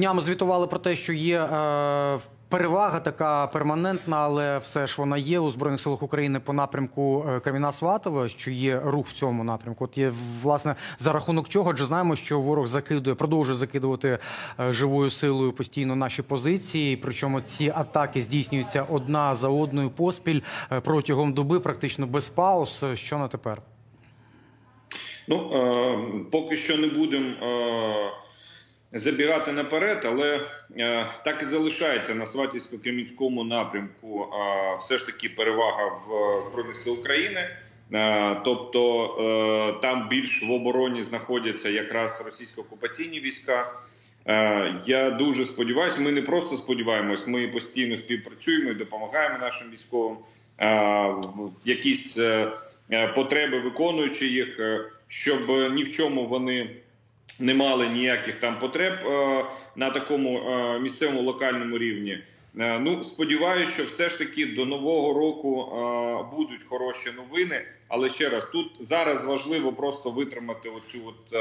днями звітували про те, що є е, перевага така перманентна, але все ж вона є у збройних силах України по напрямку е, Каміна Сватова, що є рух в цьому напрямку. От є власне за рахунок чого, адже знаємо, що ворог закидує, продовжує закидувати е, живою силою постійно наші позиції. Причому ці атаки здійснюються одна за одною поспіль е, протягом доби, практично без пауз. Що на тепер? Ну е, поки що не будемо е, забігати наперед, але е, так і залишається на Сватівсько-Кремінському напрямку. Е, все ж таки перевага в е, збройних сил України. Тобто там більш в обороні знаходяться якраз російсько-окупаційні війська. Я дуже сподіваюся, ми не просто сподіваємось, ми постійно співпрацюємо і допомагаємо нашим військовим. Якісь потреби виконуючи їх, щоб ні в чому вони не мали ніяких там потреб е, на такому е, місцевому локальному рівні. Е, ну, сподіваюся, що все ж таки до нового року будуть хороші новини. Але ще раз тут зараз важливо просто витримати оцю от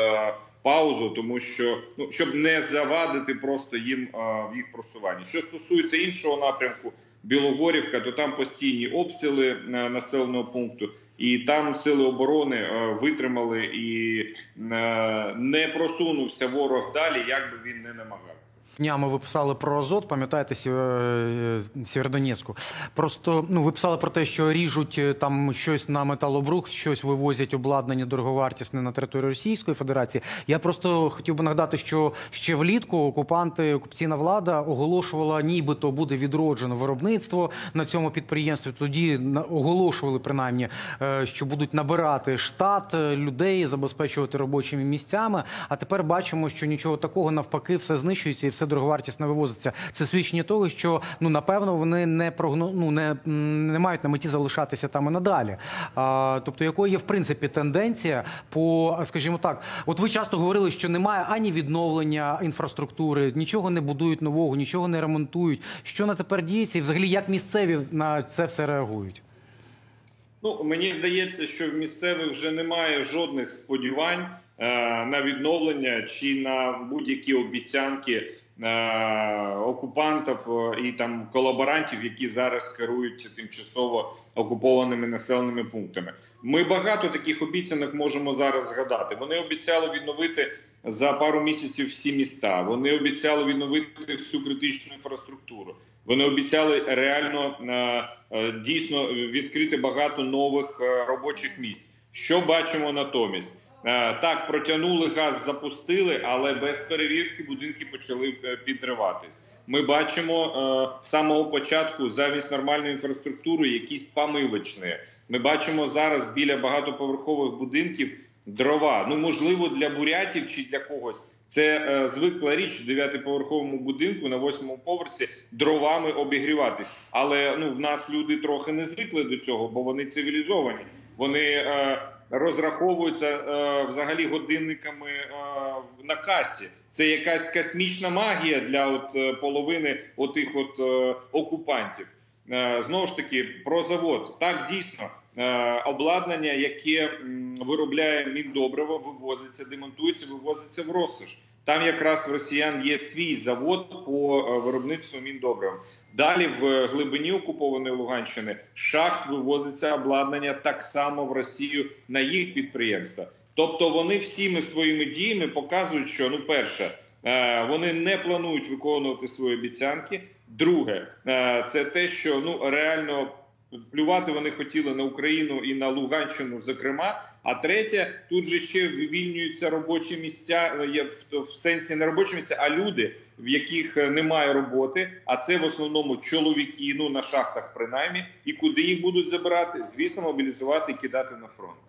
паузу, тому що ну щоб не завадити просто їм в їх просуванні. Що стосується іншого напрямку, Білогорівка, то там постійні обстріли е, населеного пункту, і там сили оборони е, витримали і е, не просунувся ворог далі, як би він не намагався. Днями ви писали про Азот, пам'ятаєте Сєвєродонецьку. Просто ну ви писали про те, що ріжуть е, там щось на металобрух, щось вивозять обладнання дороговартісне на територію Російської Федерації. Я просто хотів би нагадати, що ще влітку окупанти, окупаційна влада оголошувала, нібито буде відроджено виробництво на цьому підприємстві. Тоді оголошували принаймні, е, що будуть набирати штат е, людей, забезпечувати робочими місцями. А тепер бачимо, що нічого такого навпаки все знищується і все дороговартісно вивозиться. Це свідчення того, що ну напевно вони не прогно, ну, не, не мають на меті залишатися там і надалі. А, Тобто, якою є в принципі тенденція по, скажімо так, от ви часто говорили, що немає ані відновлення інфраструктури, нічого не будують нового, нічого не ремонтують. Що на тепер діється, і взагалі як місцеві на це все реагують? Ну мені здається, що в місцевих вже немає жодних сподівань е, на відновлення чи на будь-які обіцянки окупантів е, і там колаборантів, які зараз керують тимчасово окупованими населеними пунктами. Ми багато таких обіцянок можемо зараз згадати. Вони обіцяли відновити за пару місяців всі міста. Вони обіцяли відновити всю критичну інфраструктуру. Вони обіцяли реально е, дійсно відкрити багато нових робочих місць. Що бачимо натомість? Е, так, протягнули газ, запустили, але без перевірки будинки почали е, підриватись. Ми бачимо е, з самого початку замість нормальної інфраструктури якісь помивочні. Ми бачимо зараз біля багатоповерхових будинків дрова. Ну можливо, для бурятів чи для когось. Це звикла річ в дев'ятиповерховому будинку на восьмому поверсі дровами обігріватись. Але ну в нас люди трохи не звикли до цього, бо вони цивілізовані. Вони розраховуються е, взагалі годинниками е, на касі. Це якась космічна магія для от е, половини отих от окупантів. Знову ж таки про завод так дійсно. Обладнання, яке виробляє Міндобриво, вивозиться, демонтується, вивозиться в розсуш. Там якраз в росіян є свій завод по е, виробництву міндобрив. Далі в глибині окупованої Луганщини шахт вивозиться обладнання так само в Росію на їх підприємства. Тобто вони всіми своїми діями показують, що ну перше. Е, вони не планують виконувати свої обіцянки. Друге, це те, що ну реально Плювати вони хотіли на Україну і на Луганщину, зокрема. А третє, тут же ще вивільнюються робочі місця е, в, сенсі не робочі місця, а люди, в яких е, немає роботи. А це в основному чоловіки, ну на шахтах, принаймні, і куди їх будуть забирати, звісно, мобілізувати і кидати на фронт.